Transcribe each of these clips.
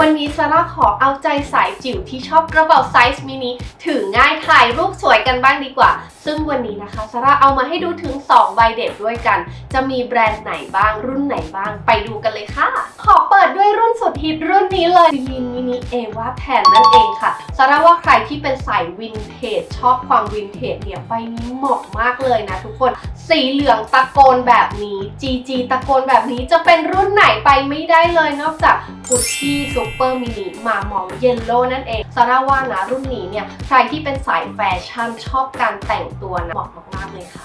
วันนี้ซาร่าขอเอาใจสายจิ๋วที่ชอบกระเป๋าไซส์มินิถือง่ายถ่ายรูปสวยกันบ้างดีกว่า ซึ่งวันนี้นะคะซาร่าเอามาให้ดูถึง 2 ใบเด็ดด้วยกัน จะมีแบรนด์ไหนบ้างรุ่นไหนบ้างไปดูกันเลยค่ะ ขอเปิดด้วยรุ่นสุดฮิตรุ่นนี้เลยลินมินิเอวาแผ่นนั่นเองค่ะซาร่าว่าใครที่เป็นสายวินเทจชอบความวินเทจเนี่ยใบนี้เหมาะมากเลยนะทุกคนสีเหลืองตะโกนแบบนี้ GG ตะโกนแบบนี้จะเป็นรุ่นไหนไปไม่ได้เลยนอกจากกุชชี่ซูเปอร์มินิมามองเยลโล่นั่นเองซาร่าว่านะรุ่นนี้เนี่ยใครที่เป็นสายแฟชั่นชอบการแต่งตัวนะเหมาะมากๆเลยค่ะ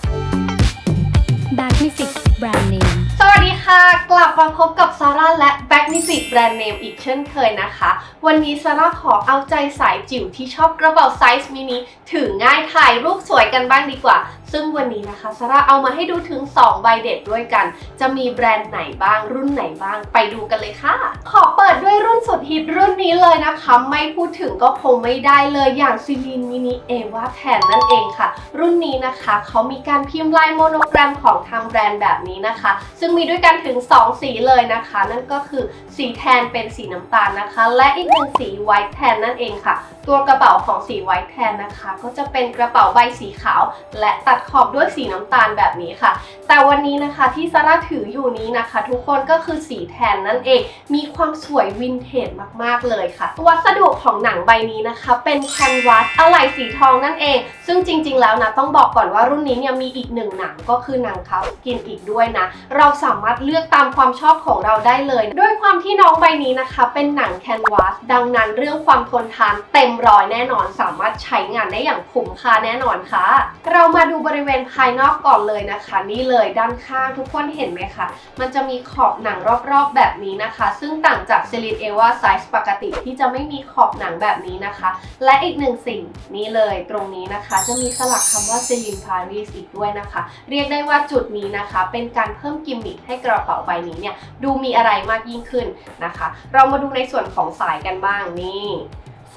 Magnific Brand Name สวัสดีค่ะ กลับมาพบกับซาร่าและ b a g n i f i c Brand Name อีกเช่นเคยนะคะ วันนี้ซาร่าขอเอาใจสายจิ๋วที่ชอบกระเป๋าไซส์มินิถือง่ายถ่ายรูปสวยกันบ้างดีกว่า ซึ่งวันนี้นะคะซาร่าเอามาให้ดูถึง 2 ใบเด็ดด้วยกัน จะมีแบรนด์ไหนบ้างรุ่นไหนบ้าง ไปดูกันเลยค่ะ ขอเปิดด้วยรุ่นสุดฮิตรุ่นนี้เลยนะคะ ไม่พูดถึงก็คงไม่ได้เลยอย่างซิลินมินิเอวาแผ่นนั่นเองค่ะ รุ่นนี้นะคะเขามีการพิมพ์ลายโมโนแกรมของทางแบรนด์แบบนี้นะคะ ซึ่งมีด้วยกันถึง 2 สีเลยนะคะ นั่นก็คือสีแทนเป็นสีน้ำตาลนะคะ และอีกหนึ่งสีไวท์แทนนั่นเองค่ะ ตัวกระเป๋าของสีไวท์แทนนะคะ ก็จะเป็นกระเป๋าใบสีขาว และตัดขอบด้วยสีน้ำตาลแบบนี้ค่ะ แต่วันนี้นะคะที่ซาร่าถืออยู่นี้นะคะ ทุกคนก็คือสีแทนนั่นเอง มีความสวยวินเทจมากๆเลยค่ะ วัสดุของหนังใบนี้นะคะ เป็นแคนวาสอะไหล่สีทองนั่นเอง ซึ่งจริง ๆ แล้วนะต้องบอกก่อนว่ารุ่นนี้เนี่ยมีอีกหนึ่งหนังก็คือหนังคากินอีกด้วยนะ เราสามารถเลือกตามความชอบของเราได้เลย ด้วยความที่น้องใบนี้นะคะ เป็นหนังแคนวาสดังนั้นเรื่องความทนทานเต็มร้อยแน่นอน สามารถใช้งานได้อย่างคุ้มค่าแน่นอนค่ะ เรามาดูบริเวณภายนอกก่อนเลยนะคะ นี่เลยด้านข้างทุกคนเห็นไหมคะ มันจะมีขอบหนังรอบๆแบบนี้นะคะ ซึ่งต่างจากซิลินเอวาไซส์ปกติที่จะไม่มีขอบหนังแบบนี้นะคะ และอีกหนึ่งสิ่งนี้เลยตรงนี้นะคะ จะมีสลักคำว่าซิลินพารีสอีกด้วยนะคะ เรียกได้ว่าจุดนี้นะคะ เป็นการเพิ่มกิมมิคให้กระเป๋าใบนี้เนี่ยดูมีอะไรมากยิ่งขึ้นนะคะ เรามาดูในส่วนของสายกันบ้างนี่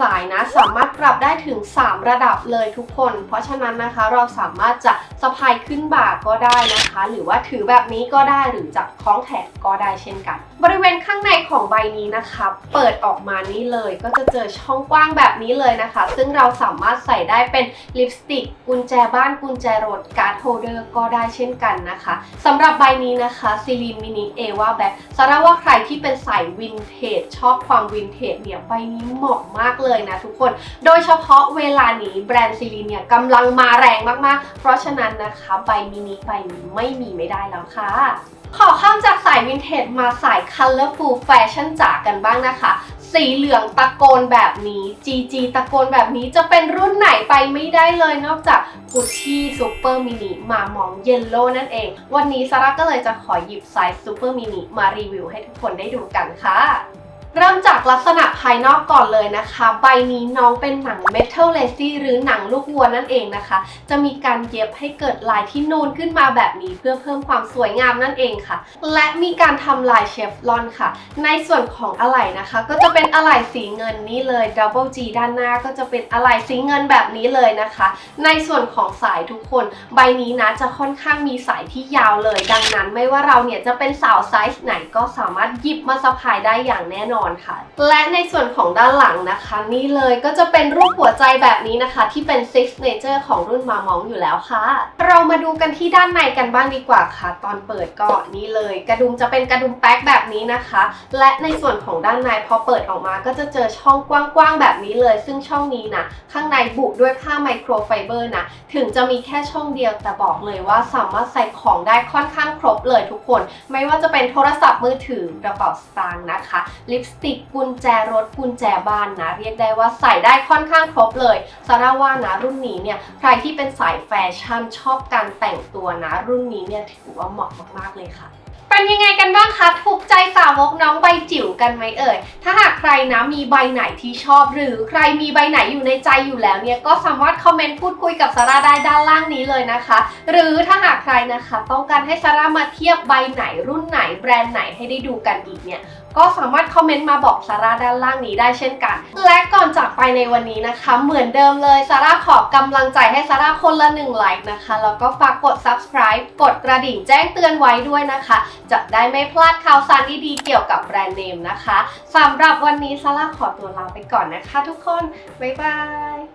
สายนะสามารถปรับได้ถึง 3 ระดับเลยทุกคน เพราะฉะนั้นนะคะเราสามารถจะสะพายขึ้นบ่าก็ได้นะคะ หรือว่าถือแบบนี้ก็ได้หรือจะคล้องแขนก็ได้เช่นกัน บริเวณข้างในของใบนี้นะคะ เปิดออกมานี่เลยก็จะเจอช่องกว้างแบบนี้เลยนะคะ ซึ่งเราสามารถใส่ได้เป็นลิปสติกกุญแจบ้านกุญแจรถการ์ดโฮเดอร์ก็ได้เช่นกันนะคะสำหรับใบนี้นะคะซิลินมินิเอว่าแบ็คสาระว่าใครที่เป็นสายวินเทจชอบความวินเทจเนี่ยใบนี้เหมาะมากเลยนะทุกคน โดยเฉพาะเวลานี้แบรนด์ซิลินเนี่ยกำลังมาแรงมากๆ เพราะฉะนั้นนะคะใบมินิใบนี้ไม่มีไม่ได้แล้วค่ะขอข้ามจากสายวินเทจมาสาย Colorful Fashion จ๋ากันบ้างนะคะ สีเหลืองตะโกนแบบนี้ GG ตะโกนแบบนี้จะเป็นรุ่นไหนไปไม่ได้เลยนอกจาก Gucci Super Mini มามองเยลโล่นั่นเอง วันนี้ซาร่าก็เลยจะขอหยิบไซส์ Super Mini มารีวิวให้ทุกคนได้ดูกันค่ะ เริ่มจากลักษณะภายนอกก่อนเลยนะคะ ใบนี้น้องเป็นหนัง Metal Lacy หรือหนังลูกวัวนั่นเองนะคะ จะมีการเย็บให้เกิดลายที่นูนขึ้นมาแบบนี้เพื่อเพิ่มความสวยงามนั่นเองค่ะ และมีการทำลายเชฟลอนค่ะ ในส่วนของอะไหล่นะคะ ก็จะเป็นอะไหล่สีเงินนี่เลย Double G ด้านหน้าก็จะเป็นอะไหล่สีเงินแบบนี้เลยนะคะ ในส่วนของสายทุกคน ใบนี้นะจะค่อนข้างมีสายที่ยาวเลย ดังนั้นไม่ว่าเราเนี่ยจะเป็นสาวไซส์ไหนก็สามารถหยิบมาสะพายได้อย่างแน่นอนค่ะ และในส่วนของด้านหลังนะคะ นี่เลยก็จะเป็นรูปหัวใจแบบนี้นะคะ ที่เป็น Six Nature ของรุ่นมามองอยู่แล้วค่ะ เรามาดูกันที่ด้านในกันบ้างดีกว่าค่ะ ตอนเปิดก็นี่เลย กระดุมจะเป็นกระดุมแป๊กแบบนี้นะคะ และในส่วนของด้านในพอเปิดออกมาก็จะเจอช่องกว้างๆแบบนี้เลย ซึ่งช่องนี้นะข้างในบุด้วยผ้าไมโครไฟเบอร์นะถึงจะมีแค่ช่องเดียวแต่บอกเลยว่าสามารถใส่ของได้ค่อนข้างครบเลยทุกคน ไม่ว่าจะเป็นโทรศัพท์มือถือกระเป๋าสตางค์นะคะลิปสติกกุญแจรถกุญแจบ้านนะเรียกได้ว่าใส่ได้ค่อนข้างครบเลยซาร่าว่านะรุ่นนี้เนี่ยใครที่เป็นสายแฟชั่นชอบการแต่งตัวนะ รุ่นนี้เนี่ยถือว่าเหมาะมากๆเลยค่ะเป็นยังไงกันบ้างคะถูกใจสาวกน้องใบจิ๋วกันไหมเอ่ย ถ้าหากใครนะมีใบไหนที่ชอบ หรือใครมีใบไหนอยู่ในใจอยู่แล้วเนี่ยก็สามารถคอมเมนต์พูดคุยกับซาร่าได้ด้านล่างนี้เลยนะคะ หรือถ้าหากใครนะคะ ต้องการให้ซาร่ามาเทียบใบไหนรุ่นไหนแบรนด์ไหนให้ได้ดูกันอีกเนี่ย ก็สามารถคอมเมนต์มาบอกซาร่าด้านล่างนี้ได้เช่นกัน และก่อนจากไปในวันนี้นะคะ เหมือนเดิมเลยซาร่าขอกำลังใจให้ซาร่าคนละหนึ่งไลค์นะคะ แล้วก็ฝากกด subscribe กดกระดิ่งแจ้งเตือนไว้ด้วยนะคะ จะได้ไม่พลาดข่าวสารดีๆเกี่ยวกับแบรนด์เนมนะคะสำหรับวันนี้ซาร่าขอตัวลาไปก่อนนะคะ ทุกคน บ๊ายบาย